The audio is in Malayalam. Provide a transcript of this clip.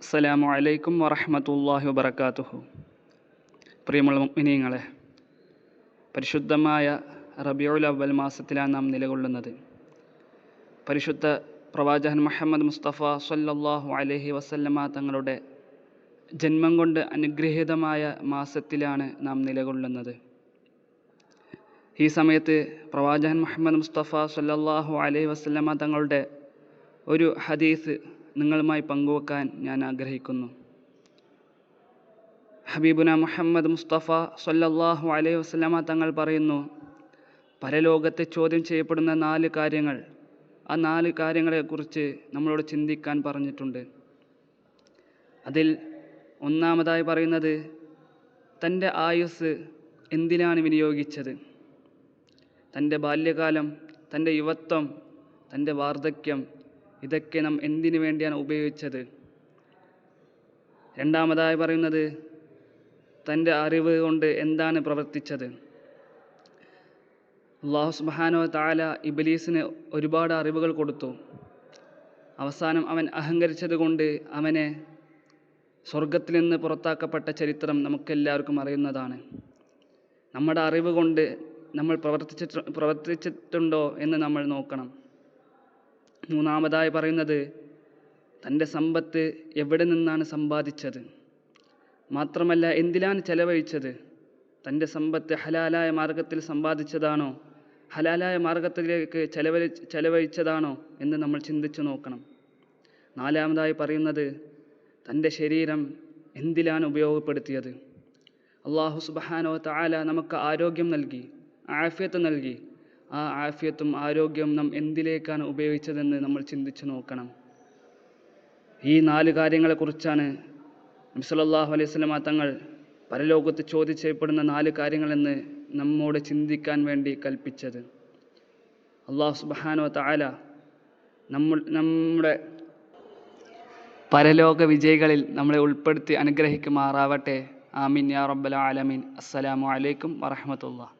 അസ്സലാമു അലൈക്കും വറഹ്മത്തുള്ളാഹി വബറകാതുഹു. പ്രിയമുള്ള മുഅ്മിനീങ്ങളെ പരിശുദ്ധമായ റബിയുൽ അവൽ മാസത്തിലാണ് നാം നിലകൊള്ളുന്നത്. പരിശുദ്ധ പ്രവാചകൻ മുഹമ്മദ് മുസ്തഫ സല്ലല്ലാഹു അലൈഹി വസല്ലമ തങ്ങളുടെ ജന്മം കൊണ്ട് അനുഗ്രഹീതമായ മാസത്തിലാണ് നാം നിലകൊള്ളുന്നത്. ഈ സമയത്ത് പ്രവാചകൻ മുഹമ്മദ് മുസ്തഫ സല്ലല്ലാഹു അലൈഹി വസല്ലമ തങ്ങളുടെ ഒരു ഹദീസ് നിങ്ങളുമായി പങ്കുവെക്കാൻ ഞാൻ ആഗ്രഹിക്കുന്നു. ഹബീബുന മുഹമ്മദ് മുസ്തഫ സല്ലല്ലാഹു അലൈഹി വസല്ലമ തങ്ങൾ പറയുന്നു പരലോകത്തെ ചോദ്യം ചെയ്യപ്പെടുന്ന നാല് കാര്യങ്ങൾ ആ നാല് കാര്യങ്ങളെക്കുറിച്ച് നമ്മളോട് ചിന്തിക്കാൻ പറഞ്ഞിട്ടുണ്ട്. അതിൽ ഒന്നാമതായി പറയുന്നത് തന്റെ ആയുസ് എന്തിനാണ് വിനിയോഗിച്ചത്? തന്റെ ബാല്യകാലം തന്റെ യുവത്വം തന്റെ വാർദ്ധക്യം ഇതൊക്കെ നാം എന്തിനു വേണ്ടിയാണ് ഉപയോഗിച്ചത്? രണ്ടാമതായി പറയുന്നത് തന്റെ അറിവ് കൊണ്ട് എന്താണ് പ്രവർത്തിച്ചത്? അള്ളാഹു സുബാനോ താല ഇബലീസിന് ഒരുപാട് അറിവുകൾ കൊടുത്തു. അവസാനം അവൻ അഹങ്കരിച്ചത് കൊണ്ട് അവനെ സ്വർഗത്തിൽ നിന്ന് പുറത്താക്കപ്പെട്ട ചരിത്രം നമുക്കെല്ലാവർക്കും അറിയുന്നതാണ്. നമ്മുടെ അറിവ് കൊണ്ട് നമ്മൾ പ്രവർത്തിച്ചിട്ട് പ്രവർത്തിച്ചിട്ടുണ്ടോ എന്ന് നമ്മൾ നോക്കണം. മൂന്നാമതായി പറയുന്നത് തന്റെ സമ്പത്ത് എവിടെ നിന്നാണ് സമ്പാദിച്ചത്? മാത്രമല്ല എന്തിലാണ് ചെലവഴിച്ചത്? തന്റെ സമ്പത്ത് ഹലാലായ മാർഗത്തിൽ സമ്പാദിച്ചതാണോ? ഹലാലായ മാർഗത്തിലേക്ക് ചെലവഴി ചെലവഴിച്ചതാണോ എന്ന് നമ്മൾ ചിന്തിച്ചു നോക്കണം. നാലാമതായി പറയുന്നത് തന്റെ ശരീരം എന്തിലാണ് ഉപയോഗപ്പെടുത്തിയത്? അള്ളാഹു സുബഹാനോ താല നമുക്ക് ആരോഗ്യം നൽകി ആഫ്യത്ത് നൽകി ആ ആഫിയത്തും ആരോഗ്യവും നാം എന്തിലേക്കാണ് ഉപയോഗിച്ചതെന്ന് നമ്മൾ ചിന്തിച്ചു നോക്കണം. ഈ നാല് കാര്യങ്ങളെക്കുറിച്ചാണ് നബി സല്ലല്ലാഹു അലൈഹി സ്വലമ തങ്ങൾ പരലോകത്ത് ചോദ്യം ചെയ്യപ്പെടുന്ന നാല് കാര്യങ്ങളെന്ന് നമ്മോട് ചിന്തിക്കാൻ വേണ്ടി കൽപ്പിച്ചത്. അള്ളാഹു സുബാനോ താല നമ്മൾ നമ്മുടെ പരലോക വിജയികളിൽ നമ്മളെ ഉൾപ്പെടുത്തി അനുഗ്രഹിക്കുമാറാവട്ടെ. ആമീൻ യാ റബ്ബൽ ആലമീൻ. അസ്സലാമു അലൈക്കും വറഹ്മത്തുള്ളാഹി.